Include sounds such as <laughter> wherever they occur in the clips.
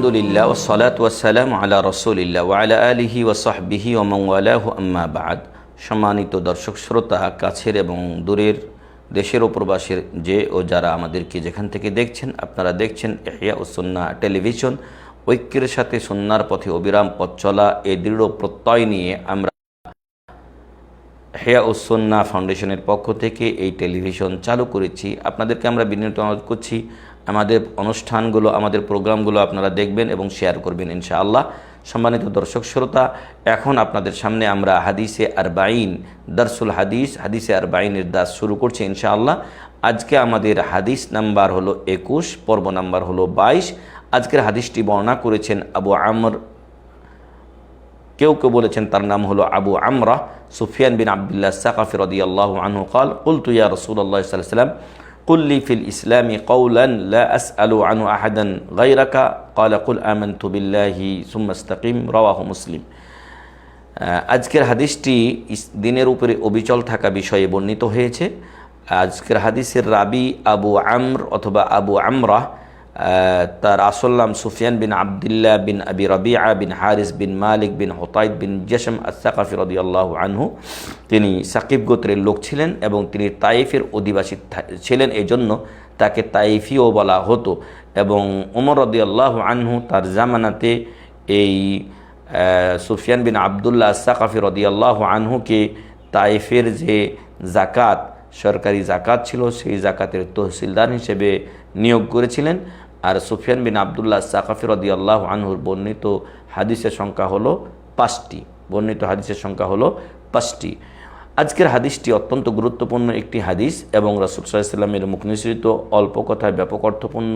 আলহামদুলিল্লাহ ওসলাত ওয়াসালাম আলা ওয়ালা আলিহি ওসাহবিহি ওমওয়ালাহ আম্মা বাদ সম্মানিত দর্শক, শ্রোতা, কাছের এবং দূরের দেশের ও প্রবাসের যে ও যারা আমাদেরকে যেখান থেকে দেখছেন, আপনারা দেখছেন এহিয়া ও সন্না টেলিভিশন। ঐক্যের সাথে সন্ন্যার পথে অবিরাম পথ চলা এই দৃঢ় প্রত্যয় নিয়ে আমরা হেয়া উসন্না ফাউন্ডেশনের পক্ষ থেকে এই টেলিভিশন চালু করেছি। আপনাদেরকে আমরা বিনীত অনুরোধ করছি, আমাদের অনুষ্ঠানগুলো, আমাদের প্রোগ্রামগুলো আপনারা দেখবেন এবং শেয়ার করবেন ইনশাআল্লাহ। সম্মানিত দর্শক শ্রোতা, এখন আপনাদের সামনে আমরা হাদিসে আরবাইন, দারসুল হাদিস, হাদিসে আরবাইনের দাস শুরু করছি ইনশাআল্লাহ। আজকে আমাদের হাদিস নাম্বার হলো একুশ, পর্ব নাম্বার হলো বাইশ। আজকের হাদিসটি বর্ণনা করেছেন আবু আমর। কেউ কেউ বলেছেন তার নাম হলো আবু আমরা। সুফিয়ান বিন আবদুল্লাহ সাকাফি রদি আল্লাহ আনহু কাল, কুলতু ইয়া রসুল্লাহ সাল্লাম কুল্লি ফিল ইসলামী কৌলান লা আস আলু আনু আহাদান গাইরাকা কলা কুল আমান তুবিল্লাহি সুম্মাস্তাকিম রওয়াহ মুসলিম আজকের হাদিসটি দিনের উপরে অবিচল থাকা বিষয়ে বর্ণিত হয়েছে। আজকের হাদিসের রাবি আবু আমর অথবা আবু আমরাহ তার আসল নাম সুফিয়ান বিন আবদুল্লাহ বিন আবি রবিআ বিন হারিস বিন মালিক বিন হোতাইদ বিন জসম আসাকাফি রদি আল্লাহ আনহু। তিনি সাকিব গোত্রের লোক ছিলেন এবং তিনি তাইফের অধিবাসী ছিলেন। এই জন্য তাকে তাইফিও বলা হতো এবং ওমর রদি আল্লাহ আনহু তার জামানাতে এই সুফিয়ান বিন আবদুল্লাহ সাকাফি রদি আল্লাহ আনহুকে তাইফের যে জাকাত সরকারি জাকাত ছিল, সেই জাকাতের তহসিলদার হিসেবে নিয়োগ করেছিলেন। আর সুফিয়ান বিন আবদুল্লাহ সাকাফি রদি আল্লাহ আনহুর বর্ণিত হাদিসের সংখ্যা হলো পাঁচটি। বর্ণিত হাদিসের সংখ্যা হলো পাঁচটি। আজকের হাদিসটি অত্যন্ত গুরুত্বপূর্ণ একটি হাদিস এবং রসুল সাল্লামের মুখ নিঃসৃত, অল্প কথায় ব্যাপক অর্থপূর্ণ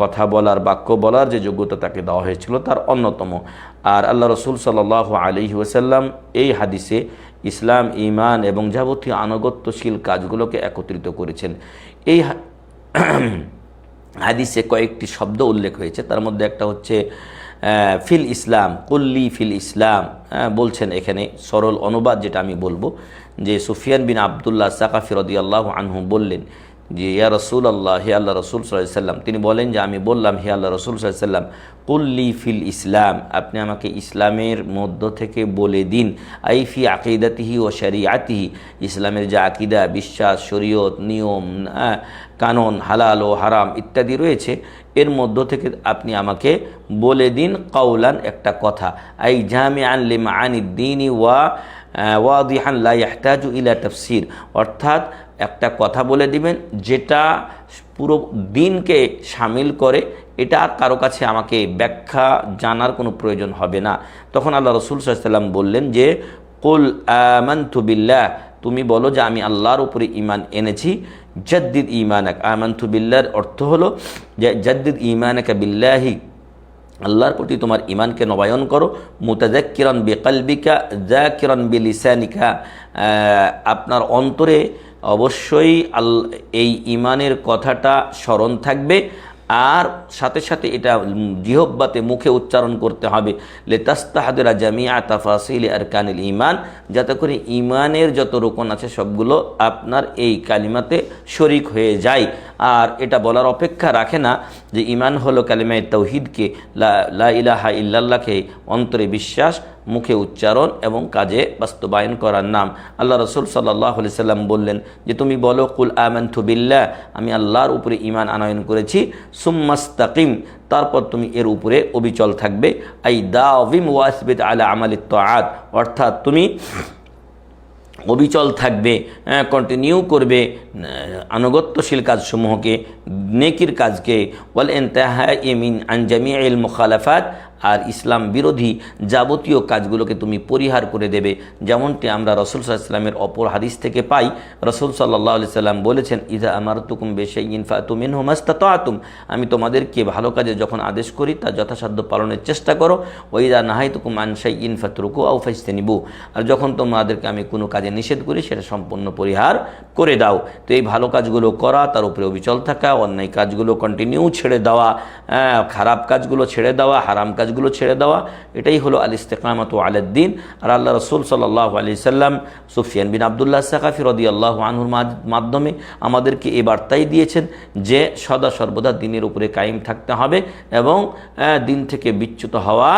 কথা বলার, বাক্য বলার যে যোগ্যতা তাকে দেওয়া হয়েছিল তার অন্যতম। আর আল্লাহ রসুল সাল আলি ওসাল্লাম এই হাদিসে ইসলাম ইমান এবং যাবতীয় আনুগত্যশীল কাজগুলোকে একত্রিত করেছেন। এই <clears throat> হাদিসে কয়েকটি শব্দ উল্লেখ হয়েছে। তার মধ্যে একটা হচ্ছে ফিল ইসলাম, কুল্লি ফিল ইসলাম বলছেন এখানে সরল অনুবাদ যেটা আমি বলব, যে সুফিয়ান বিন আবদুল্লাহ সাকাফি আল্লাহ আনহু বললেন যে, ইয়া রসুল আল্লাহ হে আল্লাহ রসুল সাল্লাম। তিনি বলেন যে, আমি বললাম, হে আল্লাহ রসুল সাল্লাম কুল্লি ফিল ইসলাম, আপনি আমাকে ইসলামের মধ্য থেকে বলে দিন। আই ফি আকিদাতিহি ও শরিয়াতিহি, ইসলামের যে আকিদা, বিশ্বাস, শরীয়ত, নিয়ম কানন, হালাল ও হারাম ইত্যাদি রয়েছে, এর মধ্য থেকে আপনি আমাকে বলে দিন কাউলান একটা কথা। আই জামে আনি আনিদ্দিনী ওয়া ওয়াদিহান লা ইয়াহতাজু ইলা তফসির। অর্থাৎ একটা কথা বলে দিবেন, যেটা পুরো দিনকে সামিল করে, এটা আর কারও কাছে আমাকে ব্যাখ্যা জানার কোনো প্রয়োজন হবে না। তখন আল্লাহ রসুল সাল্লাম বললেন যে, কুল আমান্তুবিল্লাহ তুমি বলো যে, আমি আল্লাহর উপরে ইমান এনেছি, জদ্দিদ ইমানাক আমান্তুবিল্লার অর্থ হলো যে, জদ্দিদ ইমানাকা বিল্লাহি আল্লাহর প্রতি তোমার ইমানকে নবায়ন করো মুতাজাক্কিরন বেকালবিকা জাকিরন বিলিসানিকা আপনার অন্তরে অবশ্যই আল, এই ইমানের কথাটা স্মরণ থাকবে। আর সাথে সাথে এটা জিহব্বাতে মুখে উচ্চারণ করতে হবে। লেতাস্তাহাদা জামিয়া তাফাসিল আর কানিল ইমান যাতে করে ইমানের যত রোকন আছে সবগুলো আপনার এই কালিমাতে শরিক হয়ে যায়। আর এটা বলার অপেক্ষা রাখে না যে ইমান হলো কালিমায় তৌহিদকে, লা ইলাহা ইল্লাল্লাহকে অন্তরে বিশ্বাস, মুখে উচ্চারণ এবং কাজে বাস্তবায়ন করার নাম। আল্লাহ রসুল সাল্লাহ সাল্লাম বললেন যে, তুমি বলো, কুল বিল্লাহ আমি আল্লাহর উপরে ইমান আনয়ন করেছি। সুম্মাস্তাকিম তারপর তুমি এর উপরে অবিচল থাকবে। আই দাভিম ওয়াসবিদ আলা আমালিত আত অর্থাৎ তুমি অবিচল থাকবে কন্টিনিউ করবে আনুগত্যশীল কাজসমূহকে নেকির কাজকে ওয়াল এনতাহা ইমিন আনজামি এল মুখালাফাত আর ইসলাম বিরোধী যাবতীয় কাজগুলোকে তুমি পরিহার করে দেবে। যেমনটি আমরা রসুল সাল্লামের অপর হাদিস থেকে পাই। রসুল সাল্লাহ সাল্লাম বলেছেন ইজা আমার তুকুম বেশে ইনফা তুমিন হোমাস্তা আতুম আমি তোমাদেরকে ভালো কাজে যখন আদেশ করি, তা যথাসাধ্য পালনের চেষ্টা করো। ওইদা নাহাই তুকুম আনসাই ইনফা তুরুকু আউফাইস্তে নিবু আর যখন তোমাদেরকে আমি কোনো কাজে নিষেধ করি, সেটা সম্পূর্ণ পরিহার করে দাও। তো এই ভালো কাজগুলো করা, তার উপরে অবিচল থাকা, অন্যায় কাজগুলো কন্টিনিউ ছেড়ে দেওয়া খারাপ কাজগুলো ছেড়ে দেওয়া, হারাম কাজগুলো ছেড়ে দেওয়া, এটাই হলো আল ইস্তেকামত আলাদ্দিন আর আল্লাহ রসুল সাল্লাহ আলি সাল্লাম সুফিয়ান বিন আবদুল্লাহ সাকাফি রদি আল্লাহ আনহুর মাধ্যমে আমাদেরকে এই বার্তাই দিয়েছেন যে সদা সর্বদা দিনের উপরে কায়েম থাকতে হবে এবং দিন থেকে বিচ্যুত হওয়া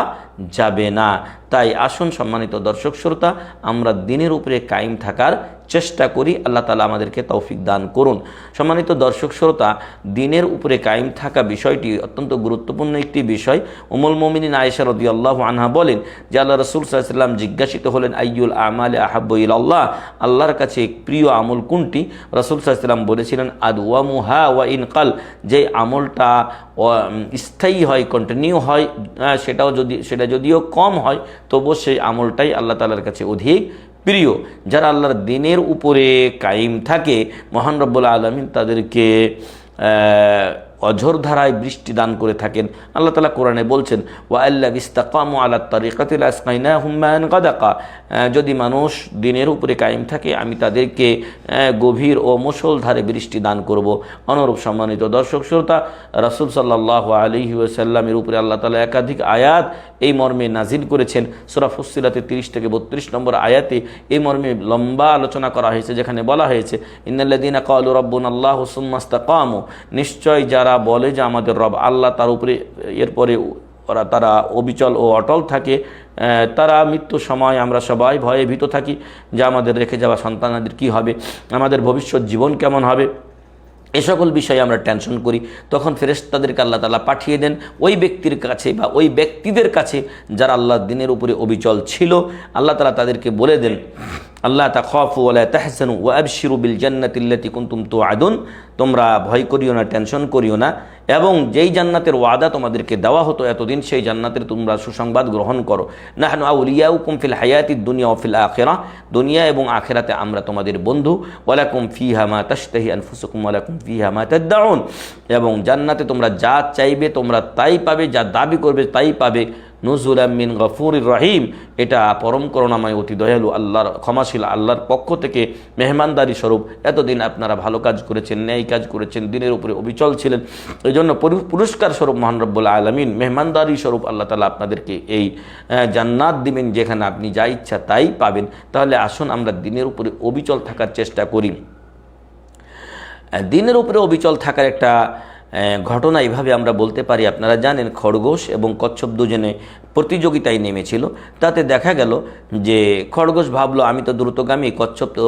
যাবে না। তাই আসুন সম্মানিত দর্শক শ্রোতা আমরা দিনের উপরে কায়েম থাকার চেষ্টা করি আল্লাহ তালা আমাদেরকে তৌফিক দান করুন। সম্মানিত দর্শক শ্রোতা, দিনের উপরে কায়েম থাকা বিষয়টি অত্যন্ত গুরুত্বপূর্ণ একটি বিষয়। উমুল মোমিনিন আয়েশা রদি আল্লাহ আনহা বলেন যে আল্লাহ রসুল সাল্লাম জিজ্ঞাসিত হলেন, আইয়ুল আমাল আহাব্বইল আল্লাহ আল্লাহর কাছে প্রিয় আমল কোনটি? রসুল সাল্লাম বলেছিলেন আদ ওয়ামু হা ওয়া ইনকাল যে আমলটা স্থায়ী হয় কন্টিনিউ হয় সেটাও যদি, সেটা যদিও কম হয়, তবুও সেই আমলটাই আল্লাহ তালার কাছে অধিক প্রিয় যারা আল্লাহর দিনের উপরে কায়েম থাকে মহান রব্বুল আলমিন তাদেরকে অঝোর ধারায় বৃষ্টি দান করে থাকেন। আল্লাহ তালা কোরআনে বলছেন ওয়া আল্লাহ বিস্তাকামু আল্লাহ তারিকাতিল আসকাইনা হুম্মায়ন কাদাকা যদি মানুষ দিনের উপরে কায়েম থাকে, আমি তাদেরকে গভীর ও মুসলধারে বৃষ্টি দান করব। অনুরূপ সম্মানিত দর্শক, শ্রোতা, রাসুল সাল্লাহ আলহি ওসাল্লামের উপরে আল্লাহ তালা একাধিক আয়াত এই মর্মে নাজিল করেছেন। সুরা ফুসিলাতে তিরিশ থেকে বত্রিশ নম্বর আয়াতে এই মর্মে লম্বা আলোচনা করা হয়েছে, যেখানে বলা হয়েছে ইন্নাল্লাদিনা কালু রব্বুন আল্লাহ হুসুম্মাস্তা কামু নিশ্চয় যারা বলে যে আমাদের রব আল্লাহ, তার উপরে, এরপরে ওরা, তারা অবিচল ও অটল থাকে। তারা মৃত্যুর সময় আমরা সবাই ভয়ে ভীত থাকি যে আমাদের রেখে যাওয়া সন্তানাদের কী হবে, আমাদের ভবিষ্যৎ জীবন কেমন হবে। এ সকল বিষয়ে আমরা টেনশন করি। তখন ফেরেশতাদেরকে আল্লাহ তালা পাঠিয়ে দেন ওই ব্যক্তির কাছে বা ওই ব্যক্তিদের কাছে যারা আল্লাহর দিনের উপরে অবিচল ছিল। আল্লাহ তালা তাদেরকে বলে দেন আল্লাহ তা খফু ওলা তাহসানু ও আবশিরু বিল জান্নাতিল্লাতি কুনতুম তো আদুন তোমরা ভয় করিও না, টেনশন করিও না। এবং যেই জান্নাতের ওয়াদা তোমাদেরকে দেওয়া হতো এতদিন, সেই জান্নাতের তোমরা সুসংবাদ গ্রহণ করো। নাহনু আউলিয়াউ কুমফিল হায়াতি দুনিয়া ওফিল আখেরা। দুনিয়া এবং আখেরাতে আমরা তোমাদের বন্ধু। ওয়ালাকুম ফিহা মা তাশতাহি আনফুসুকুম ওয়ালাকুম ফিহা মা তাদদাউন। এবং জান্নাতে তোমরা যা চাইবে, তোমরা তাই পাবে, যা দাবি করবে, তাই পাবে। নজুলাম মিন গফুর রহিম। এটা পরম করুণাময়, অতি দয়ালু আল্লাহর, ক্ষমাশীল আল্লাহর পক্ষ থেকে মেহমানদারি স্বরূপ। এতদিন আপনারা ভালো কাজ করেছেন, ন্যায় কাজ করেছেন, দিনের উপরে অবিচল ছিলেন। এই জন্য পুরস্কার স্বরূপ মহান রব্বুল আলমিন, মেহমানদারি স্বরূপ আল্লাহ তালা আপনাদেরকে এই জান্নাত দিবেন, যেখানে আপনি যা ইচ্ছা তাই পাবেন। তাহলে আসুন আমরা দিনের উপরে অবিচল থাকার চেষ্টা করি। দিনের উপরে অবিচল থাকার একটা ঘটনা এইভাবে আমরা বলতে পারি। আপনারা জানেন খরগোশ এবং কচ্ছপ দুজনে প্রতিযোগিতায় নেমেছিল। তাতে দেখা গেল যে খরগোশ ভাবলো, আমি তো দ্রুতগামী, কচ্ছপ তো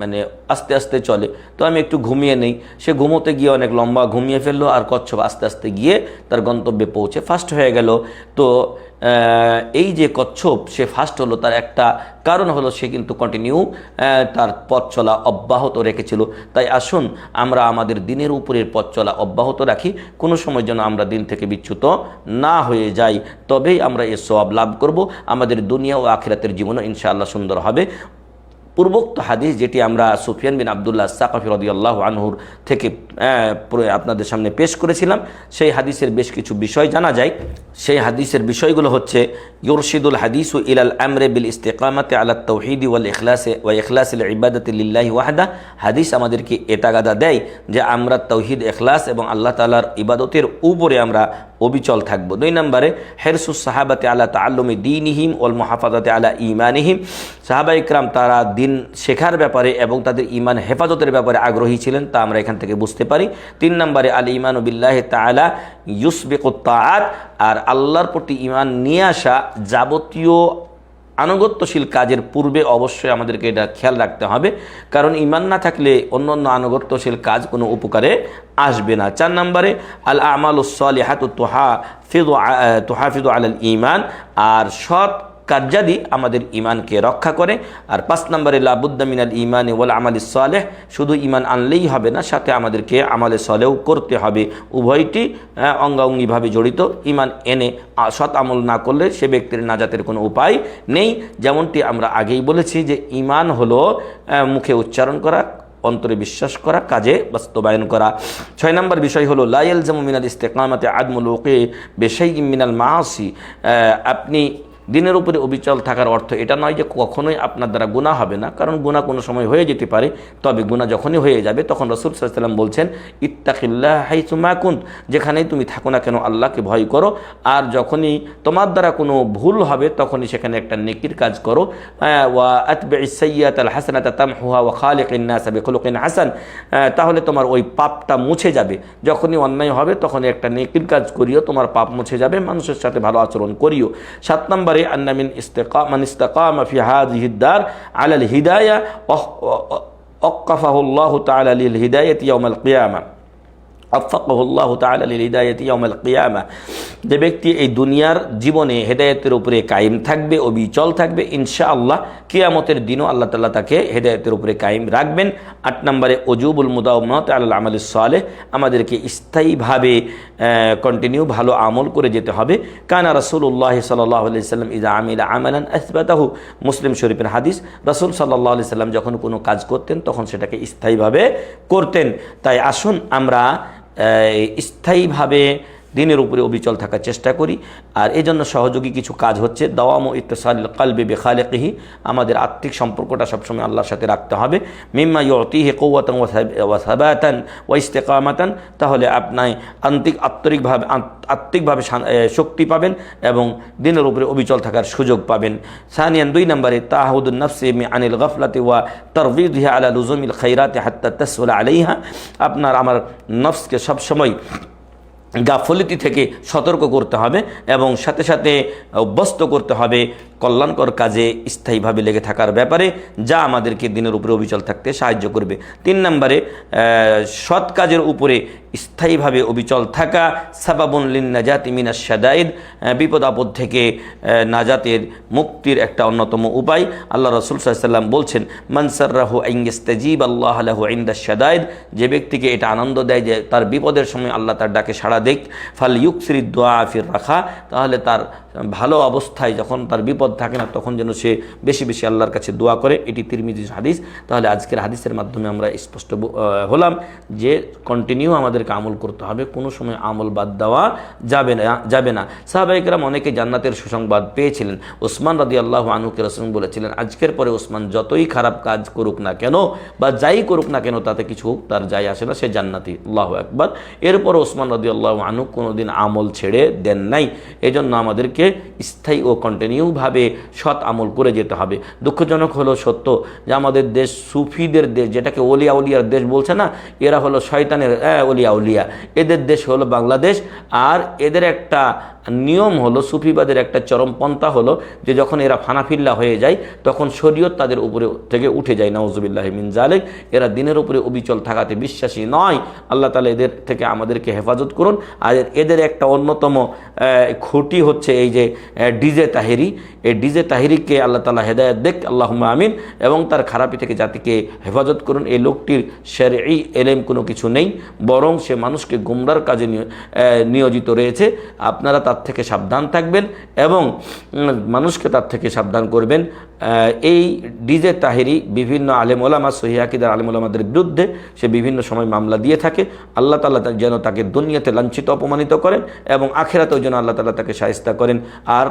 মানে আস্তে আস্তে চলে, তো আমি একটু ঘুমিয়ে নেই। সে ঘুমোতে গিয়ে অনেক লম্বা ঘুমিয়ে ফেলল আর কচ্ছপ আস্তে আস্তে গিয়ে তার গন্তব্যে পৌঁছে। ফার্স্ট হয়ে গেল, তো এই যে কচ্ছপ, সে ফার্স্ট হলো, তার একটা কারণ হলো, সে কিন্তু কন্টিনিউ তার পথ চলা অব্যাহত রেখেছিল। তাই আসুন, আমরা আমাদের দিনের উপরের পথ চলা অব্যাহত রাখি। কোনো সময় যেন আমরা দিন থেকে বিচ্যুত না হয়ে যাই, তবেই আমরা এ সব লাভ করব। আমাদের দুনিয়া ও আখিরাতের জীবনও ইনশাআল্লাহ সুন্দর হবে। পূর্বোক্ত হাদিস যেটি আমরা সুফিয়ান বিন আবদুল্লাহ সাকাফি রদিয়াল্লাহ আনহুর থেকে আপনাদের সামনে পেশ করেছিলাম। সেই হাদিসের বেশ কিছু বিষয় জানা যায়। সেই হাদিসের বিষয়গুলো হচ্ছে, ইউরশিদুল হাদিস ও ইলাল আমরে বিল ইস্তেকামাতে আলা তৌহিদি ওয়াল ইখলাসে, ওয়া ইখলাসিল ইবাদত লিল্লাহি ওয়াহদা। হাদিস আমাদেরকে এটাগাদা দেয় যে আমরা তৌহিদ এখলাস এবং আল্লাহ তালার ইবাদতের উপরে আমরা অবিচল থাকব। দুই নম্বরে হেরসুস সাহাবাতে আলা তাল্লুমে দিনহিম ওল মহাফাজাতে আলা ইমানহিম সাহাবা ইকরাম তারা দিন শেখার ব্যাপারে এবং তাদের ইমান হেফাজতের ব্যাপারে আগ্রহী ছিলেন, তা আমরা এখান থেকে বুঝতে পারি। তিন নম্বরে, আল ইমান বিল্লাহ তালা ইউসবেক আর আল্লাহর প্রতি ইমান নিয়ে আসা যাবতীয় আনুগত্যশীল কাজের পূর্বে অবশ্যই আমাদেরকে এটা খেয়াল রাখতে হবে। কারণ ইমান না থাকলে অন্য অন্য আনুগত্যশীল কাজ কোনো উপকারে আসবে না। চার নম্বরে, আল আমাল উসলিহাত তোহা ফিদু তোহাফিদ আল ইমান আর সৎ কার্যাদি আমাদের ইমানকে রক্ষা করে। আর পাঁচ নম্বরে, লাবুদ্দা মিনাল ইমান ওয়াল আমাল সালেহ, শুধু ইমান আনলেই হবে না, সাথে আমাদেরকে আমালে সলেও করতে হবে। উভয়টি অঙ্গাঙ্গিভাবে জড়িত। ইমান এনে সৎ আমল না করলে সে ব্যক্তির নাজাতের কোনো উপায় নেই। যেমনটি আমরা আগেই বলেছি যে ইমান হলো মুখে উচ্চারণ করা, অন্তরে বিশ্বাস করা, কাজে বাস্তবায়ন করা। ছয় নম্বর বিষয় হলো লাইল জামু মিনাল ইস্তেকামাতে আদমুল ওকে বেশাই মিনাল মাসি আপনি দিনের উপরে অবিচল থাকার অর্থ এটা নয় যে কখনোই আপনার দ্বারা গুণা হবে না, কারণ গুণা কোনো সময় হয়ে যেতে পারে, তবে গুণা যখনই হয়ে যাবে তখন রসুল সাল্লাম বলছেন, ইত্তাকিল্লাহ হাইসুমাকুন্ত যেখানেই তুমি থাকো না কেন, আল্লাহকে ভয় করো, আর যখনই তোমার দ্বারা কোনো ভুল হবে তখনই সেখানে একটা নেকির কাজ করো। ওয়া আতবে আল হাসানাত তামহুয়া ওয়া খালিকিন্না সাবে খুলুকিন হাসান তাহলে তোমার ওই পাপটা মুছে যাবে। যখনই অন্যায় হবে তখনই একটা নেকির কাজ করিও, তোমার পাপ মুছে যাবে, মানুষের সাথে ভালো আচরণ করিও। সাত নম্বরে النظر أن من استقام من استقام في هذه الدار على الهداية وقفه الله تعالى للهداية يوم القيامة. লিল হিদায়াতি ইয়াউমাল কিয়ামা। যে ব্যক্তি এই দুনিয়ার জীবনে হেদায়েতের উপরে কায়েম থাকবে অবিচল থাকবে, ইনশাআল্লাহ কিয়ামতের দিনও আল্লাহ তাআলা তাকে হেদায়েতের উপরে কায়েম রাখবেন। আট নম্বরে অজুবুল মুদাওমাত আল আমাল সালেহ, আমাদেরকে স্থায়ীভাবে কন্টিনিউ ভালো আমল করে যেতে হবে। কানা রাসূলুল্লাহ সাল্লাল্লাহু আলাইহি সাল্লাম ইজা আমিলা আমালান আসবাতাহু, মুসলিম শরীফের হাদিস, রাসূল আলাইহি সাল্লাম যখন কোনো কাজ করতেন, তখন সেটাকে স্থায়ীভাবে করতেন। তাই আসুন আমরা স্থায়ীভাবে দিনের উপরে অবিচল থাকার চেষ্টা করি। আর এই জন্য সহযোগী কিছু কাজ হচ্ছে। দাওয়াম ইত্তেসাল কালবে বেখালেকিহি। আমাদের আত্মিক সম্পর্কটা সবসময় আল্লাহর সাথে রাখতে হবে। মিম্মা ইয়তিহে কৌয়াতন ওয়াসাবাতান ওয়া ইস্তেকামাতান। তাহলে আপনার আন্তিক আত্মরিকভাবে আত- আত্মিকভাবে শক্তি পাবেন এবং দিনের উপরে অবিচল থাকার সুযোগ পাবেন। সানিয়ান, দুই নম্বরে তাহাউদুল নফসে মে আনিল গফলাতে ওয়া তরবিদিহা আলা লুজুমিল খৈরাতে হাত্তা তসুল আলাইহা। আপনার, আমার নফসকে সবসময় গাফলিতি থেকে সতর্ক করতে হবে এবং সাথে সাথে অভ্যস্ত করতে হবে কল্যাণকর কাজে স্থায়ীভাবে লেগে থাকার ব্যাপারে যা আমাদেরকে দিনের উপরে অবিচল থাকতে সাহায্য করবে। তিন নম্বরে সৎ কাজের উপরে স্থায়ীভাবে অবিচল থাকা, সাবাবুন লিন নাজাত মিনা সাদাইদ বিপদ আপদ থেকে নাজাতের মুক্তির একটা অন্যতম উপায়। আল্লাহ রসুল সাল্লাম বলছেন মানসার্রাহু আইঙ্গেস্তাজিব আল্লাহ আলাহু আইন্দা সাদাইদ যে ব্যক্তিকে এটা আনন্দ দেয় যে তার বিপদের সময় আল্লাহ তার ডাকে সাড়া দেখ ফাল ইউকসির দোয়া আফির রাখা তাহলে তার ভালো অবস্থায় যখন তার বিপদ থাকে না, তখন যেন সে বেশি বেশি আল্লাহর কাছে দোয়া করে। এটি তিরমিজির হাদিস। তাহলে আজকের হাদিসের মাধ্যমে আমরা স্পষ্ট হলাম যে কন্টিনিউ আমাদেরকে আমল করতে হবে। কোনো সময় আমল বাদ দেওয়া যাবে না যাবে না। সাহাবাহিকরাম অনেকে জান্নাতের সুসংবাদ পেয়েছিলেন। ওসমান রাদি আল্লাহ আনুকে রসুম বলেছিলেন, আজকের পরে ওসমান যতই খারাপ কাজ করুক না কেন বা যাই করুক না কেন, তাতে কিছু তার যাই আসে না, সে জান্নাতি। আল্লাহ একবার এরপর ওসমান রাদি আল্লাহ আনু কোনোদিন আমল ছেড়ে দেন নাই। এজন্য আমাদেরকে স্থায়ী ও কন্টিনিউভাবে সৎ আমল করে যেতে হবে। দুঃখজনক হলো সত্য যে আমাদের দেশ সুফিদের দেশ, যেটাকে অলিয়া উলিয়ার দেশ বলছে না, এরা হলো শয়তানের অলিয়া উলিয়া। এদের দেশ হলো বাংলাদেশ, আর এদের একটা নিয়ম হলো সুফিবাদের একটা চরমপন্থা হলো যে যখন এরা ফানাফিল্লা হয়ে যায়, তখন শরীয়ত তাদের উপরে থেকে উঠে যায়। নওজুবিল্লাহ মিন জালেক এরা দিনের উপরে অবিচল থাকাতে বিশ্বাসী নয়। আল্লাহ তালা এদের থেকে আমাদেরকে হেফাজত করুন। আর এদের একটা অন্যতম খুঁটি হচ্ছে এই যে ডিজে তাহেরি। এই ডিজে তাহেরিকে আল্লাহ তালা হেদায়ত দেখ আল্লাহ আমিন। এবং তার খারাপি থেকে জাতিকে হেফাজত করুন। এই লোকটির এই এলেম কোনো কিছু নেই। বরং সে মানুষকে গুমরার কাজে নিয়- নিয়োজিত রয়েছে। আপনারা তার থেকে সাবধান থাকবেন এবং মানুষকে তার থেকে সাবধান করবেন। এই ডিজে তাহেরি বিভিন্ন আলেম ওলামা সহিয়াকিদার আলেম ওলামাদের বিরুদ্ধে সে বিভিন্ন সময় মামলা দিয়ে থাকে। আল্লাহ তালা যেন তাকে দুনিয়াতে লাঞ্ছিত, অপমানিত করেন এবং আখেরাতেও যেন আল্লাহ তালা তাকে সাহিস্তা করেন। আর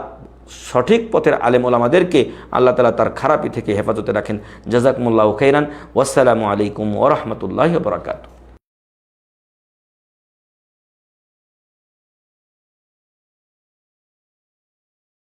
সঠিক পথের আলেম ওলামাদেরকে আল্লাহ তালা তার খারাপি থেকে হেফাজতে রাখেন। জাজাকমুল্লাহ খৈরান ওয়াসালামু আলাইকুম ওরহমতুল্লাহ বরাকাতু